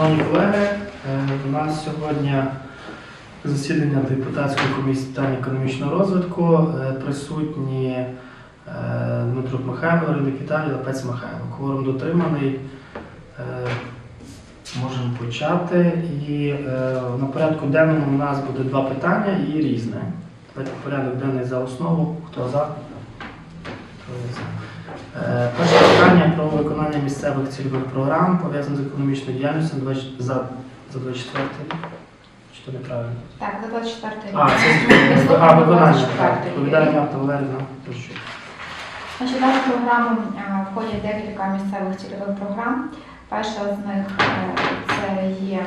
Шановні колеги, е, у нас сьогодні засідання депутатської комісії питань економічного розвитку. Е, Присутні е, Дмитрук Михайло, Ридик Віталій, Лапець Михайло. Кворум дотриманий. Можемо почати. І на порядку денному у нас буде два питання і різне. Порядок денний за основу. Хто за? Троє за. Перше питання про виконання місцевих цільових програм пов'язаних з економічною діяльністю за, за 24 рік. Чи то неправильно? Так, за 24 рік. А, це а, виконання. 24 так. рік. Валерівна. Значить, дана програма е, входять декілька місцевих цільових програм. Перша з них е, це є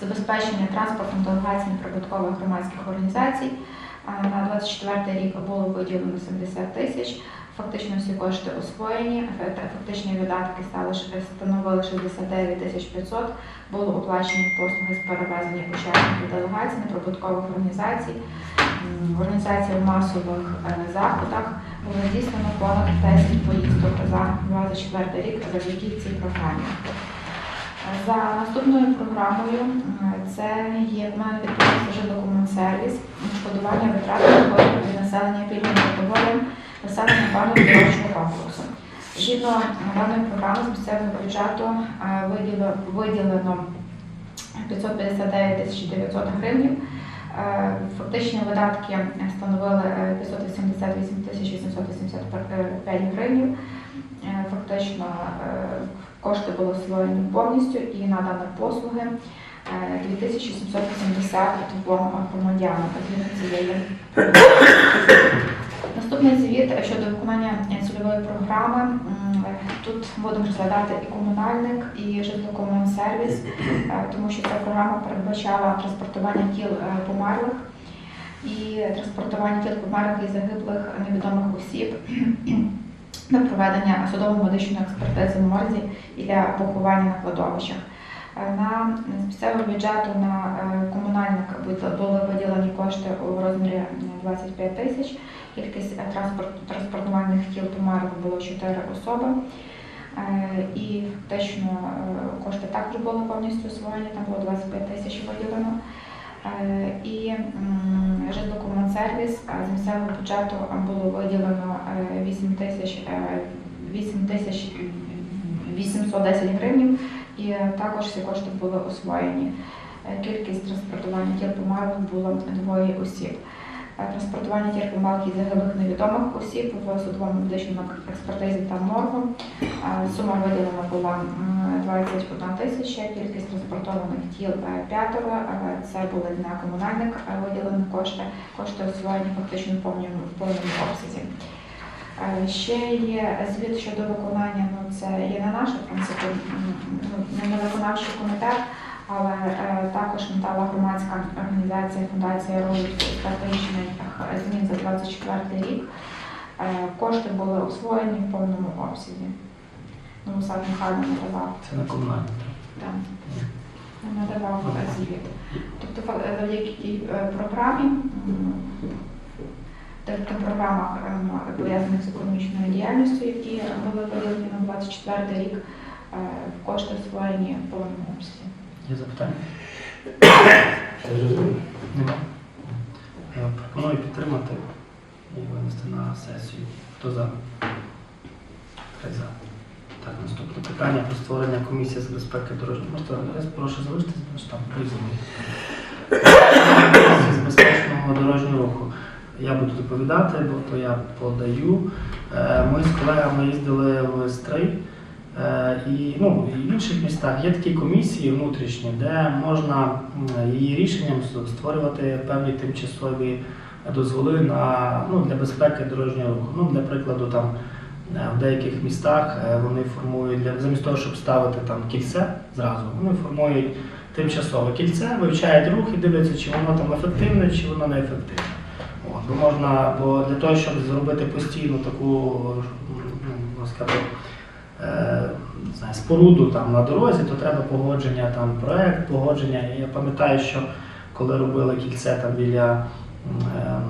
забезпечення транспортом делегацій прибуткових громадських організацій. Е, На 24 рік було виділено 70 тисяч. Фактично всі кошти освоєні, фактичні видатки стали становили 69 тисяч 500. Було оплачені послуги з перевезення учасників делегацій неприбуткових організацій, організацій в масових е, заходах. Було здійснено понад 10 поїздок за 24 рік завдяки цій програмі. За наступною програмою це є в мене підприємство «Жилдокументсервіс», відшкодування витрат доходів від населення пільним категоріям населення пану дорожнього комплексу. Згідно даної програми з місцевого бюджету е, виділено, виділено 559 тисяч 900 гривень. Е, Фактичні видатки становили е, 588 тисяч 885 гривень. Е, Фактично е, кошти були освоєні повністю і надано послуги е, 2782 громадянам цієї. Наступний звіт щодо виконання цільової програми. Тут будемо розглядати і комунальник, і житлокомунсервіс, е, тому що ця програма передбачала транспортування тіл е, померлих і транспортування тіл померлих і загиблих невідомих осіб на проведення судово-медичної експертизи в морзі і для поховання на кладовищах. На з місцевого бюджету на е, комунальник були- виділені кошти у розмірі е, 25 тисяч. Кількість е, транспорт, транспортувальних тіл померлих було 4 особи. Е, І фактично кошти також були повністю освоєні, там було 25 тисяч виділено. І житлокомунсервіс з місцевого бюджету було виділено е, 8 тисяч е, 8 тисяч 810 гривень, і також всі кошти були освоєні. Е, Кількість транспортування тіл померлих було двоє осіб. Е, Транспортування тіл померлих і загиблих невідомих осіб в судовому медичному експертизі та моргу. Е, Сума виділена була 21 тисяча, кількість транспортованих тіл п'ятеро. Е, Це були на комунальник е, виділені кошти, кошти освоєні фактично в повному обсязі. Е, Ще є звіт щодо виконання, ну це є не наше, в принципі, ну, не виконавчий комітет, але е, також надала громадська організація Фундація розвитку стратегічних е, змін за 24 рік. Кошти були освоєні в повному обсязі. Ну, Сад Михайло надавав. Це на комунальне. Так. Надавав звіт. Тобто завдяки тій програмі, та- та програмах ем, пов'язаних з економічною діяльністю, які були виділені на 24 рік, е, кошти освоєні в повному обсязі. Є запитання? Нема. Е, Пропоную підтримати і винести на сесію. Хто за? Три за. Так, наступне питання про створення комісії з безпеки дорожнього. Я прошу залишитися, тому що там різні. З безпечного дорожнього руху. Я буду доповідати, бо то я подаю. Е, Ми з колегами їздили в Стрий. Е, І, ну, в інших містах є такі комісії внутрішні, де можна її рішенням створювати певні тимчасові дозволи на, ну, для безпеки дорожнього руху. Ну, для прикладу, там, е, в деяких містах вони формують, для, замість того, щоб ставити там кільце зразу, вони формують тимчасове кільце, вивчають рух і дивляться, чи воно там ефективне, чи воно неефективне. Можна, бо для того, щоб зробити постійну таку, ну, можна сказати, е, споруду там на дорозі, то треба погодження, там проект, погодження. І я пам'ятаю, що коли робили кільце там біля м, ем,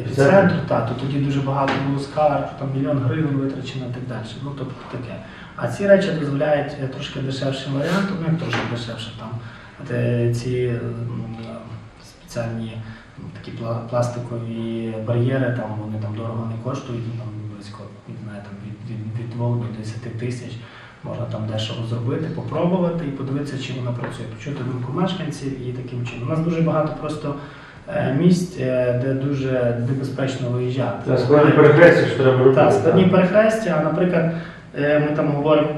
епіцентру, та, то тоді дуже багато було скарг, там мільйон гривень витрачено і так далі. Ну, тобто таке. А ці речі дозволяють е, трошки дешевшим варіантом, ну як трошки дешевше там. е, Ці спеціальні такі пластикові бар'єри, там вони там дорого не коштують, ну, там близько не знаю, там від, від, від 2 до 10 тисяч. Можна там дешево зробити, попробувати і подивитися, чи вона працює, почути думку мешканців і таким чином. У нас дуже багато просто е, місць, е, де дуже небезпечно виїжджати. Складні перехрестя, що треба робити. Так, складні перехрестя, а наприклад, е, ми там говоримо,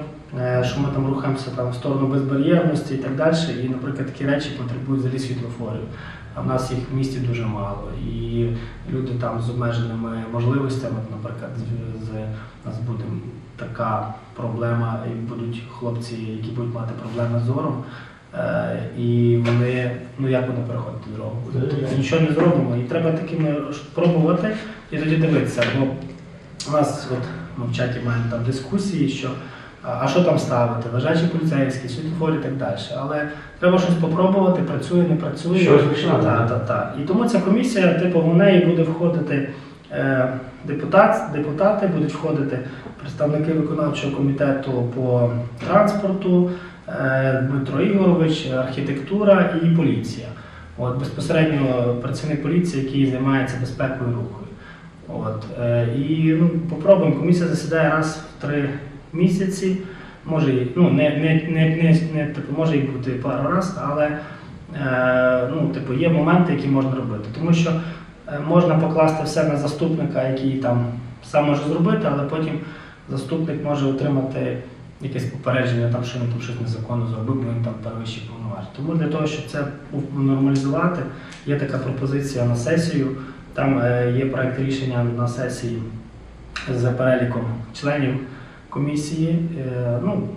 що ми там рухаємося там, в сторону безбар'єрності і так далі, і, наприклад, такі речі потребують взагалі світлофорів. А в нас їх в місті дуже мало. І люди там з обмеженими можливостями, наприклад, з у нас буде така проблема, і будуть хлопці, які будуть мати проблеми з зором. Е, і вони, ну як вони переходять дорогу? Тобто нічого не зробимо. І треба такими пробувати і тоді дивитися. Бо у нас от ми в чаті маємо там дискусії, що а що там ставити, лежачі поліцейські, світлофори і так далі. Але треба щось попробувати, працює, не працює. Щось. Так, так, так. І тому ця комісія, типу, в неї буде входити е, депутат, депутати, будуть входити представники виконавчого комітету по транспорту, е, Дмитро Ігорович, архітектура і поліція. От безпосередньо працівник поліції, який займається безпекою руху. От, е, і ну, попробуємо. Комісія засідає раз в три місяці. Може, і- ну, не, не, не, не, не типу, може і бути пару разів, але е, ну, типу, є моменти, які можна робити. Тому що е, можна покласти все на заступника, який там сам може зробити, але потім заступник може отримати якесь попередження, там, що він там щось незаконно зробив, бо він там перевищив повноваження. Тому для того, щоб це нормалізувати, є така пропозиція на сесію. Там е, є проект рішення на сесії за переліком членів комісії. Е, ну,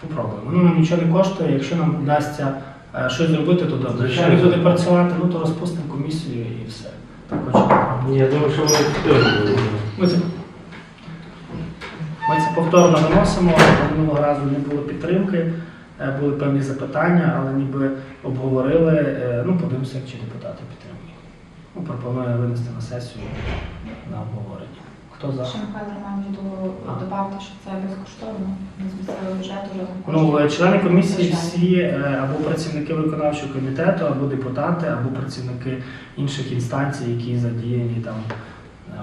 попробуємо. Ну, нам нічого не коштує. Якщо нам вдасться е, щось зробити, то добре. Якщо не буде працювати, ну то розпустимо комісію і все. Так хочу. Ні, Я думаю, що вони теж. Ми це, ми це повторно виносимо. Минулого разу не було підтримки, е, були певні запитання, але ніби обговорили. Ну, подивимося, чи депутати підтримують. Ну, пропоную винести на сесію на обговорення. Хто за? Ще Михайло Романович А. додавте, що це безкоштовно, з місцевого бюджету Ну, члени комісії всі е, або працівники виконавчого комітету, або депутати, або працівники інших інстанцій, які задіяні там е,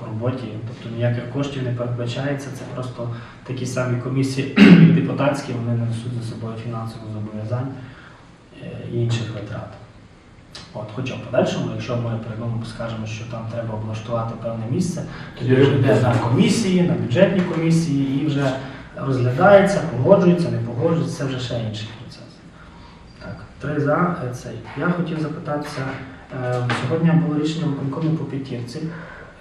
в роботі. Тобто ніяких коштів не передбачається. Це просто такі самі комісії депутатські, вони несуть за собою фінансових зобов'язань е, і інших витрат. От, хоча в подальшому, якщо ми прийдемо, скажемо, що там треба облаштувати певне місце, тоді вже йде на комісії, на бюджетні комісії і вже розглядається, погоджується, не погоджується, це вже ще інший процес. Так, три за е, цей. Я хотів запитатися, е, сьогодні було рішення виконкому по п'ятірці.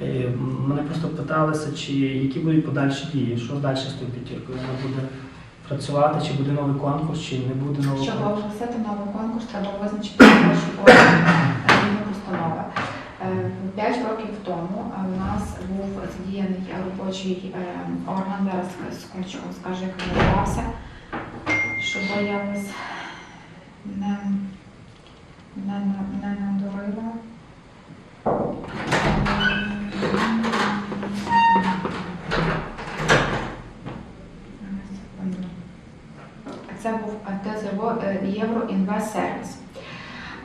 Е, Мене просто питалися, чи які будуть подальші дії, що далі з тою п'ятіркою? Вона буде працювати, чи буде новий конкурс, чи не буде нового Щоб оголосити новий конкурс, треба визначити перші органи постанови. Е, П'ять років тому е, у нас був задіяний робочий е, орган, зараз секундочку скажу, як він називався, щоб я якось не, не, не надурила. Секунду. Це був ТЗВ Євроінвестсервіс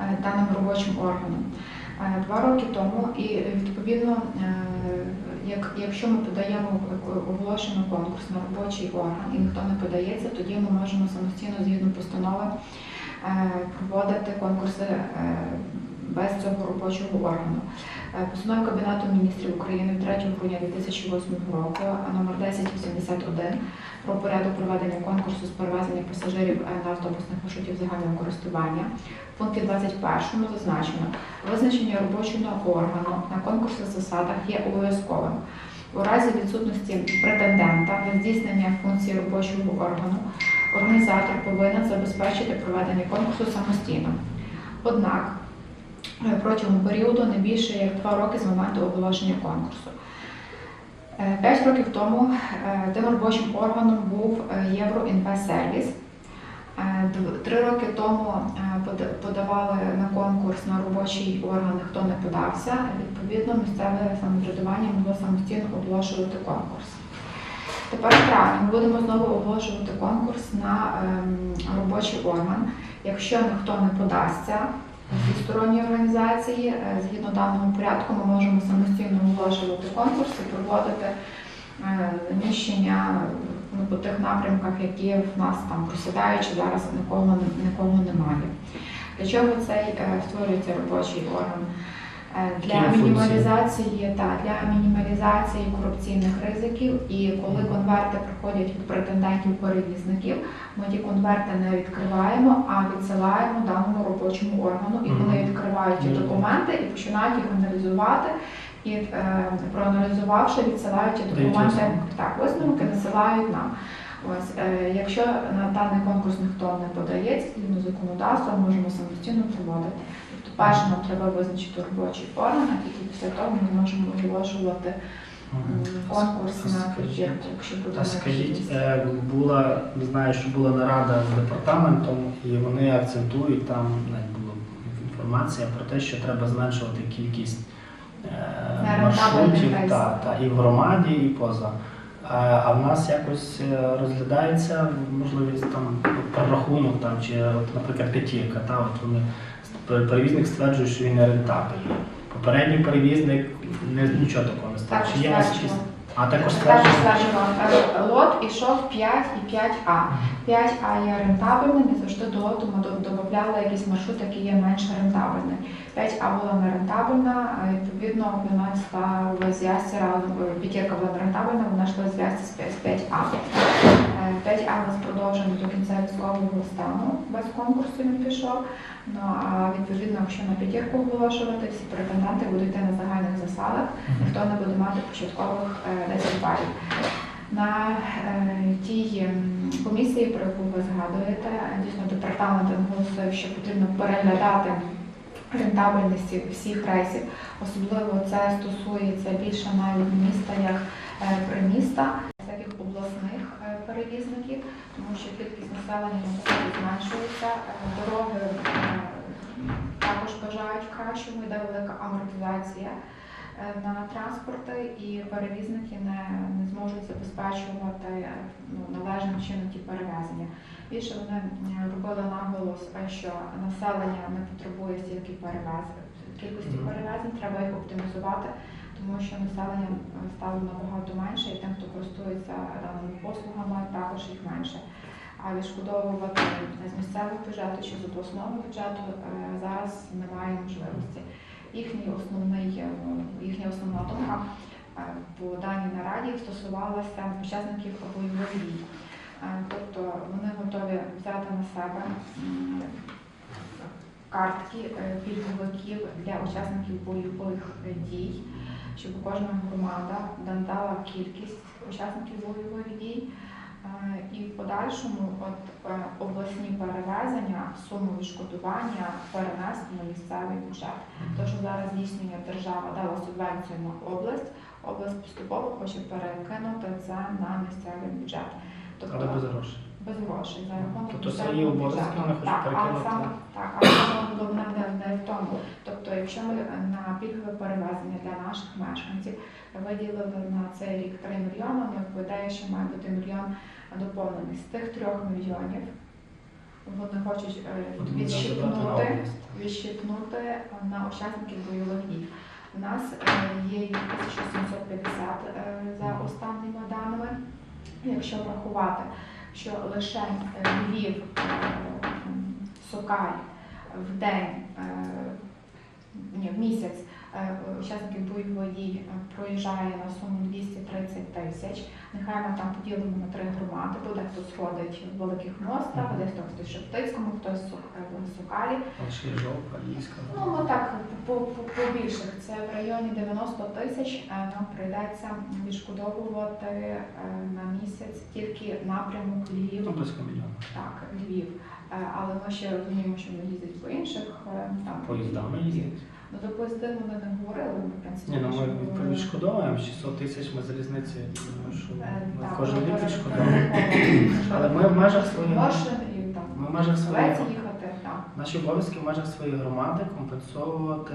е, даним робочим органом. Е, Два роки тому, і е, відповідно, е, як, якщо ми подаємо оголошено конкурс на робочий орган і ніхто не подається, тоді ми можемо самостійно згідно постанови е, проводити конкурси е, без цього робочого органу. Е, Постановою Кабінету міністрів України 3 грудня 2008 року номер 1081 про порядок проведення конкурсу з перевезення пасажирів е, на автобусних маршрутів загального користування. В пункті 21 зазначено, визначення робочого органу на конкурсних засадах є обов'язковим. У разі відсутності претендента на здійснення функції робочого органу організатор повинен забезпечити проведення конкурсу самостійно. Однак протягом періоду не більше як два роки з моменту оголошення конкурсу. Е, П'ять років тому е, тим робочим органом був е, Євроінвестсервіс. Е, Три роки тому е, подавали на конкурс на робочий орган, хто не подався. Відповідно, місцеве самоврядування могло самостійно оголошувати конкурс. Тепер травні ми будемо знову оголошувати конкурс на ем, робочий орган. Якщо ніхто не подасться зі організації, е, згідно даного порядку, ми можемо самостійно оголошувати конкурс і проводити е, заміщення ну, по тих напрямках, які в нас там просідають, чи зараз нікого, нікого немає. Для чого цей е, створюється робочий орган? Е, Для мінімалізації та для мінімалізації корупційних ризиків, і коли конверти приходять від претендентів-перевізників, ми ті конверти не відкриваємо, а відсилаємо даному робочому органу. І вони відкривають ті документи і починають їх аналізувати. І е, проаналізувавши, відсилають ті документи. Так, висновки насилають нам. Ось, е, якщо на даний конкурс ніхто не подається, згідно законодавства, можемо самостійно проводити. Тобто, перше нам треба визначити робочий орган, а тільки після того ми можемо оголошувати конкурс на скажіть, якщо буде А скажіть, е, була, знаю, що була нарада з департаментом, і вони акцентують, там навіть була інформація про те, що треба зменшувати кількість е, маршрутів та, та, і в громаді, і поза. А, а в нас якось е, розглядається можливість там прорахунок там, чи, от, наприклад, п'ятірка, та, от вони перевізник стверджує, що він не рентабельний. Попередній перевізник не, нічого такого не став. Чи є у вас. А також е, лот ішов 5 і 5А. 5А є рентабельним, і завжди до лоту ми до- додавали якийсь маршрут, який є менш рентабельним. 5А була нерентабельна, а відповідно вона йшла в зв'язці п'ятірка була нерентабельна, вона йшла в зв'язці з 5А. Е, 5А продовжено до кінця військового стану, без конкурсу він пішов. Ну а відповідно, якщо на п'ятірку оголошувати, всі претенденти будуть йти на загальних засадах ніхто не буде мати початкових е, 10 балів. На е, тій комісії, про яку ви згадуєте, дійсно департамент наголосив, що потрібно переглядати рентабельність всіх рейсів. Особливо це стосується більше навіть міста як е, приміста, е, перевізників, тому що кількість населення зменшується, е, дороги е, також бажають в кращому, йде велика амортизація е, на транспорти і перевізники не, не зможуть забезпечувати ну, належним чином ті перевезення. Більше вони робили наголос, що населення не потребує стільки перевезень, кількості перевезень, треба їх оптимізувати, тому що населення е, стало набагато менше, і тим, хто користується даними послугами, також їх менше. А відшкодовувати з місцевого бюджету чи з обласного бюджету е, зараз немає можливості. Їхній основний, е, їхня основна думка по даній нараді стосувалася учасників бойових дій. Тобто вони готові взяти на себе картки пільговиків для учасників бойових дій, щоб кожна громада надала кількість учасників бойових дій. Е, І в подальшому от, е, обласні перевезення, суму відшкодування перенести на місцевий бюджет. Те, що зараз здійснює держава, дала субвенцію на область, область поступово хоче перекинути це на місцевий бюджет. Тобто Але без грошей. без грошей за рахунок Тобто це її обов'язки, бюджету. вони хочуть так, але перекинути. саме так, але саме головне не, не в тому. Якщо ми на пільгове перевезення для наших мешканців виділили на цей рік 3 мільйони, ми виглядає, що має бути мільйон доповнений з тих 3 мільйонів. Вони хочуть е, відщипнути, відщипнути на учасників бойових дій. У нас е, є 1750 е, за останніми даними. Якщо врахувати, що лише е, Львів, е, Сокаль в день, е, ні, в місяць е, учасників бойових дій е, проїжджає на суму 230 тисяч. Нехай ми там поділимо на три громади, бо дехто сходить в Великих Мостах, Мгм. десь хтось в Шептицькому, хтось в жовта, ліська. Ну, ми так по, по, по більших. Це в районі 90 тисяч е, нам прийдеться відшкодовувати на місяць тільки напрямок Львів, близько мільйона. так, Львів. Е, Але ми ще розуміємо, що вони їздять по інших е, там Поїздами їздять. Ну, до поїзди вони не говорили, ми в принципі. Ні, ну ми говорили. відшкодовуємо 600 тисяч ми залізниці, думаю, що Е, ми кожен рік пере- Але ми в межах своїх ми в межах їхати. Наші обов'язки в межах своєї громади компенсовувати,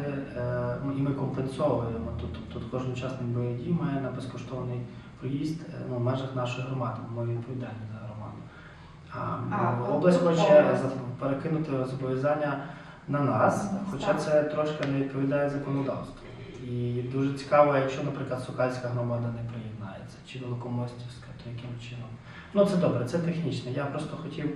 ну, і ми компенсовуємо. Тут, тобто кожен учасник бойових дій має на безкоштовний проїзд ну, в межах нашої громади, ми відповідальні. А, ну, от область хоче перекинути зобов'язання на нас, Ну, хоча це трошки не відповідає законодавству. І дуже цікаво, якщо, наприклад, Сокальська громада не приєднається, чи Великомостівська, то яким чином. Ну це добре, це технічно. Я просто хотів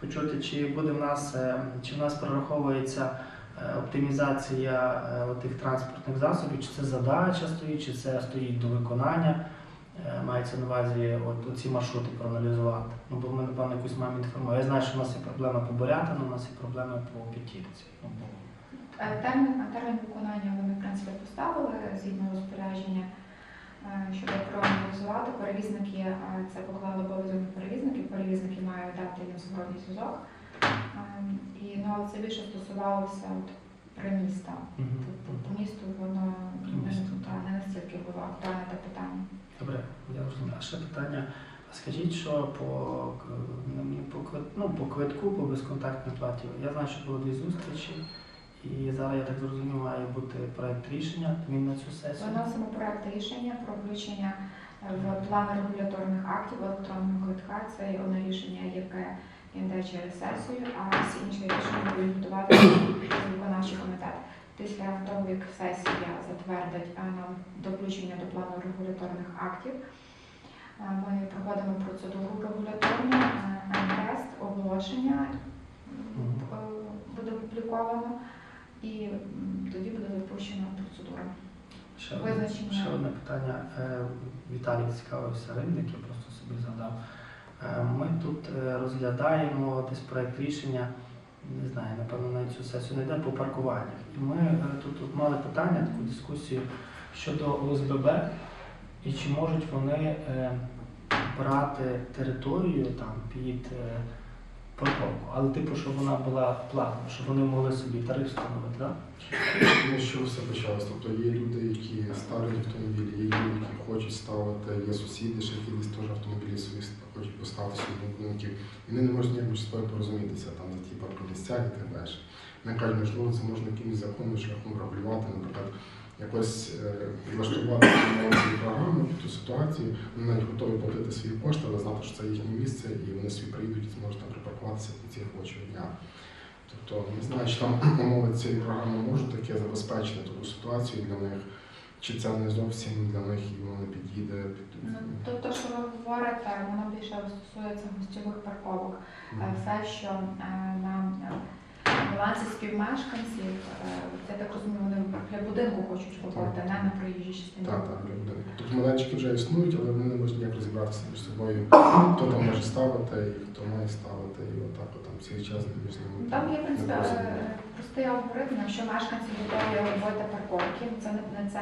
почути, чи буде в нас, е, чи в нас прораховується е, оптимізація е, тих транспортних засобів, чи це задача стоїть, чи це стоїть до виконання. Е, Мається на увазі от, ці маршрути проаналізувати. Ну, бо ми, напевно, якусь маємо інформацію. Я знаю, що в нас є проблема по Борятину, у нас є проблема по П'ятірці. Ну, бо Е, Термін, виконання вони в принципі поставили згідно розпорядження, е, щоб проаналізувати. Перевізники це поклали обов'язок на перевізників, перевізники мають дати їм зворотній зв'язок. Е, І ну, це більше стосувалося от, при міста. Мгм. По, по місту воно По не, та, не настільки було актуальне те питання. Добре, я розумію. А ще питання. Скажіть, що по, ну, по, ну, по квитку, по безконтактній платі, я знаю, що було дві зустрічі, і зараз, я так зрозумів, має бути проект рішення, він на цю сесію. Виносимо проект рішення про включення е, в план регуляторних актів електронного квитка. Це одне рішення, яке йде через сесію, а всі інші рішення будуть готувати виконавчий комітет. Після того, як сесія затвердить е, нам до включення до плану регуляторних актів, е, ми проводимо процедуру регуляторну, е, тест, оголошення буде опубліковано, і тоді буде запущена процедура. Ще Визначення. ще одне питання. Віталій цікавився ринок, я просто собі задав. Е, Ми тут е, розглядаємо десь проект рішення, не знаю, напевно, на цю сесію не йде по паркуваннях. І ми е, тут, тут мали питання, таку дискусію щодо ОСББ, і чи можуть вони брати територію там під парковку, але типу, щоб вона була платна, щоб вони могли собі тариф встановити, так? Ну, що все почалось. Тобто є люди, які ставлять автомобілі, є люди, які хочуть ставити, є сусіди, ще які теж автомобілі свої хочуть поставити свої будинків. І вони не можуть ніяк між собою порозумітися там за ті паркомісця і так далі. Ми кажемо, можливо, це можна якимось законним шляхом регулювати, наприклад, якось е, влаштувати ці програми під ту ситуацію. Вони навіть готові платити свої кошти, але знати, що це їхнє місце, і вони собі приїдуть і зможуть там припаркуватися в кінці робочого дня. Тобто не знаю, чи там умови цієї програми можуть таке забезпечити таку ситуацію для них, чи це не зовсім для них і воно не підійде під Ну, то, то, що ви говорите, воно більше стосується гостьових парковок. Е, Все, що е, на балансі співмешканців, е, я так розумію, вони для будинку хочуть робити, не на проїжджій частині. Так, так, для будинку. Тобто майданчики вже існують, але вони не можуть ніяк розібратися між собою, хто там може ставити і хто має ставити, і отак от там цілий час між ними. Там є, в принципі, е, простий алгоритм, якщо мешканці готові робити парковки, це не, це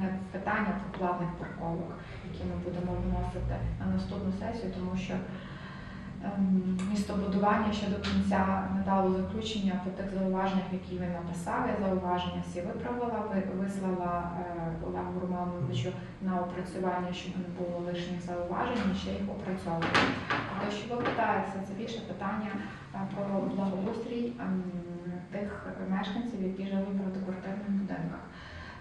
не, питання про платних парковок, які ми будемо виносити на наступну сесію, тому що містобудування ще до кінця не дало заключення по тих зауваженнях, які він написав. Я зауваження всі виправила, ви- вислала е, Олегу Романовичу на опрацювання, щоб не було лишніх зауважень, ще їх опрацьовувати. Те, що ви питаєте, це більше питання е, про благоустрій ем, тих мешканців, які живуть в багатоквартирних будинках.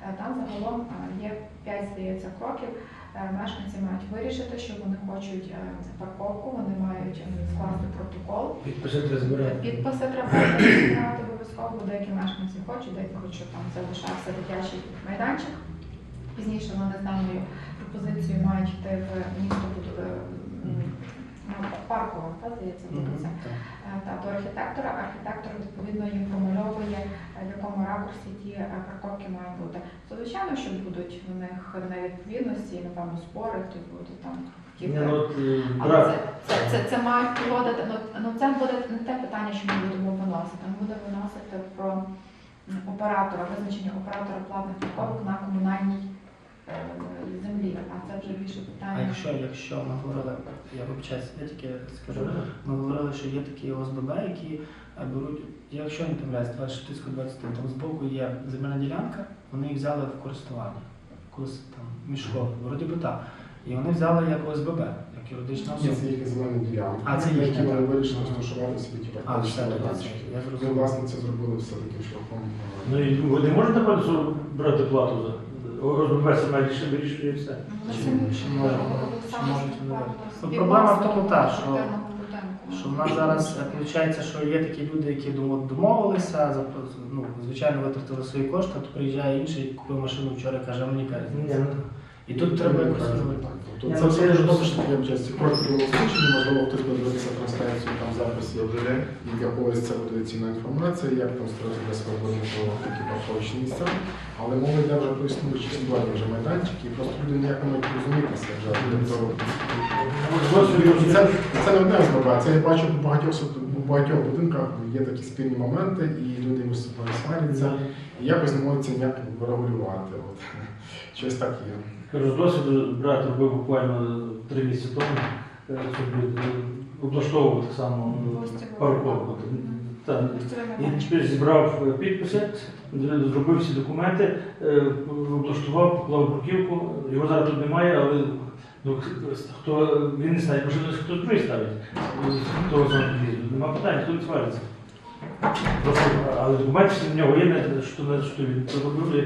Е, Там загалом є 5, здається, кроків. Е, Мешканці мають вирішити, що вони хочуть е, парковку, вони мають скласти протокол. Підписати збирати. Підписи треба збирати обов'язково, бо деякі мешканці хочуть, деякі хочуть, щоб там залишався дитячий майданчик. Пізніше вони з даною пропозицією мають йти в місто паркове, та, здається, вулиця. Е, та до архітектора. Архітектор відповідно їм промальовує, е, в якому ракурсі ті е, парковки мають бути. Звичайно, що будуть в них невідповідності, напевно, спори, хтось буде там хотіти. ну, Але це, це, це, це мають проводити. Ну, ну це буде не те питання, що ми будемо виносити. Ми будемо виносити про оператора, визначення оператора платних парковок на комунальній землі. А це вже більше А якщо, якщо ми говорили, я вибачаюся, я тільки скажу, ми говорили, що є такі ОСББ, які е, беруть, якщо не помиляюсь, 26 20 там збоку є земельна ділянка, вони їх взяли в користування, якусь там між школою, вроді би так. І вони взяли як ОСББ, як юридична особа. це їхні земельні ділянки, А, це на які вони вирішили розташувати собі ті А, все, майданчики. я Ми, власне, це зробили все таким шляхом. Ну і ви не можете брати плату за Рішення вирішує і все. Проблема в тому, та, що- Що в нас зараз виходить, що є такі люди, які домовилися, ну, звичайно, витратили свої кошти, то приїжджає інший, купив машину вчора, каже, а мені Ні, перед. ну, І тут треба якось робити. Тобто це все дуже ж- добре, що таке участі профільному случаї, можливо, хтось буде дивитися трансляцію там записі для когось це буде цінна інформація, як там створити для будинку такі парковочні місця. Але мова йде вже про існуючі створені вже майданчики, і просто люди ніяк не можуть розумітися вже. Це, це не одне СББ, це я бачу по багатьох, у багатьох будинках є такі спільні моменти, і люди між собою сваряться, і якось не можуть це ніяк врегулювати. От. Щось так є. Кажу, з досвіду брат робив буквально три місяці тому, е, щоб е, облаштовував так само е, парковку. І тепер зібрав підписи, зробив всі документи, облаштував, поклав бруківку. Його зараз тут немає, але ну, хто він не знає, може хто другий ставить. Хто з під'їзду. Нема питань, хто не свариться. Але документи в нього є, що, він зробив,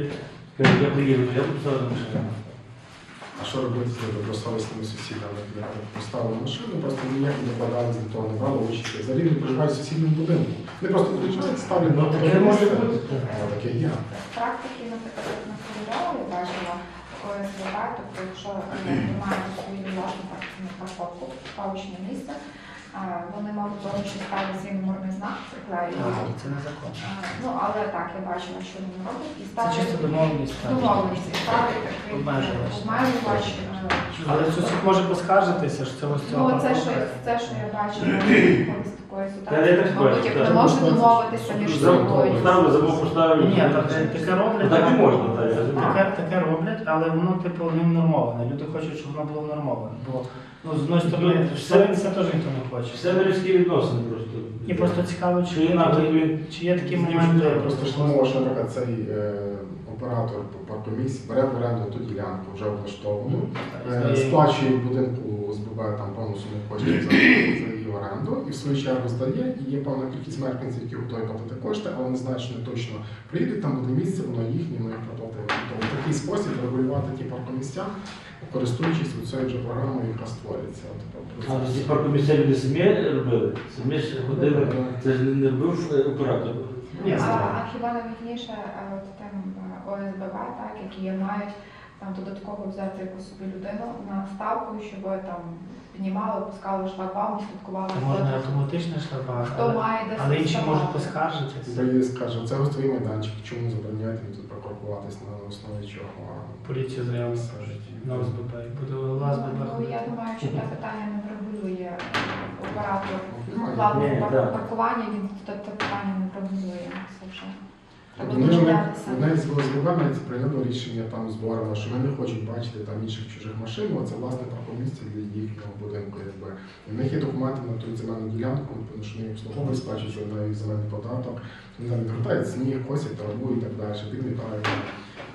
я приїду, я буду ставити машину. А що робити з добросовісними сусідами? Поставили машину, просто ніяк не докладали з того, не брали участі. Взагалі не проживають в сусідньому будинку. Вони просто приїжджають, ставлять на таке може місце. бути. Таке є. Практики, наприклад, на коридорі я бачила ОСББ, тобто якщо немає свою власну парковку, парковочне місце, вони мали поруч ставити свій номерний знак, це А, Це незаконно. Ну, але так, я бачила, що вони роблять. І Це чисто домовленість. домовленість, і ставлять такий Обмежувач. обмежувач. е, Але сусід може поскаржитися, що цього з цього Ну, це що, це, що я бачила такої Та я так ситуації. Мабуть, як не так. можуть домовитися між собою. Поставили, забув поставити. Ні, так, таке роблять. Так не можна, так, я розумію. Таке, таке роблять, але воно типу не нормоване. Люди хочуть, щоб воно було нормоване. Бо ну, з одної сторони, Ну, все це теж ніхто не хоче. Все на людські відносини просто. І просто цікаво, чи Чи є інакше такі, він- чи є такі моменти. просто ж мова, що, наприклад, цей е, оператор паркомісії бере в оренду ту ділянку, вже облаштовану, е, сплачує будинку СББ там певну суму коштів за, за її оренду, і в свою чергу здає, і є певна кількість мешканців, які готові платити кошти, але вони знають, що не точно приїдуть, там буде місце, воно їхнє, воно їх проплатили. Тобто в такий спосіб регулювати ті паркомісця, користуючись цією вже програмою, яка створюється. А ці паркомісця люди самі робили, самі ж ходили, це ж не робив оператор. Ні, А, а хіба найвигідніше е, от тим е, ОСББ, так, які мають там додатково взяти якусь собі людину на ставку, щоб там піднімали, опускали шлагбаум, слідкували, можна автоматичний шлагбаум, хто але, має де але інші можуть ставати. поскаржитися. Тоді скаже, це гостовий майданчик, чому забороняєте мені тут паркуватись на основі чого? Поліцію заяву скажуть на ОСББ. Буде голова СББ. Ну, я думаю, що це питання не врегулює оператор Ні, пар- так. паркування, він це питання не врегулює. Це вже Вони домовлятися. навіть з ОСББ навіть прийняло рішення там зборено, що вони не хочуть бачити там інших чужих машин, бо це власне паркомісце для їхнього будинку. Якби. І в них є документи на ту земельну ділянку, тому що вони обслуговують, сплачують за неї земельний податок, вони там відгортають сніг, косять, торгують і так далі, підмітають.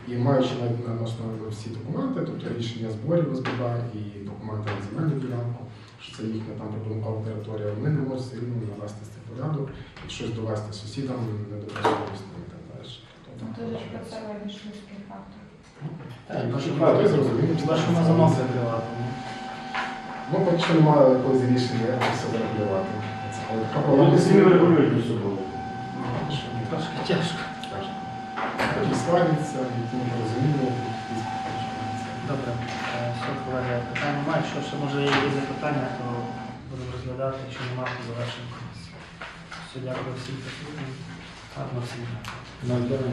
І маючи навіть наносно всі документи, тобто рішення зборів ОСББ і документи на земельну ділянку, що це їхня там прибудинкова територія, вони не можуть все рівно навести з цих порядок і щось довести сусідам недобросовісно і. Ну, Дуже вийде людський фактор. Так, Ну, що що факт, факт, зрозуміло, Хіба що на замок закривати. ну. Ну, поки що немає якогось рішення, як це все регулювати. Але така Вони самі регулюють між собою. Трошки тяжко. Тоді сваряться, які не розуміють. Добре, Е, все, колеги, питань немає. Якщо ще може є якісь запитання, то будемо розглядати. Якщо немає, то завершимо. Все, дякую всім присутнім. Гарно всім. дякую. На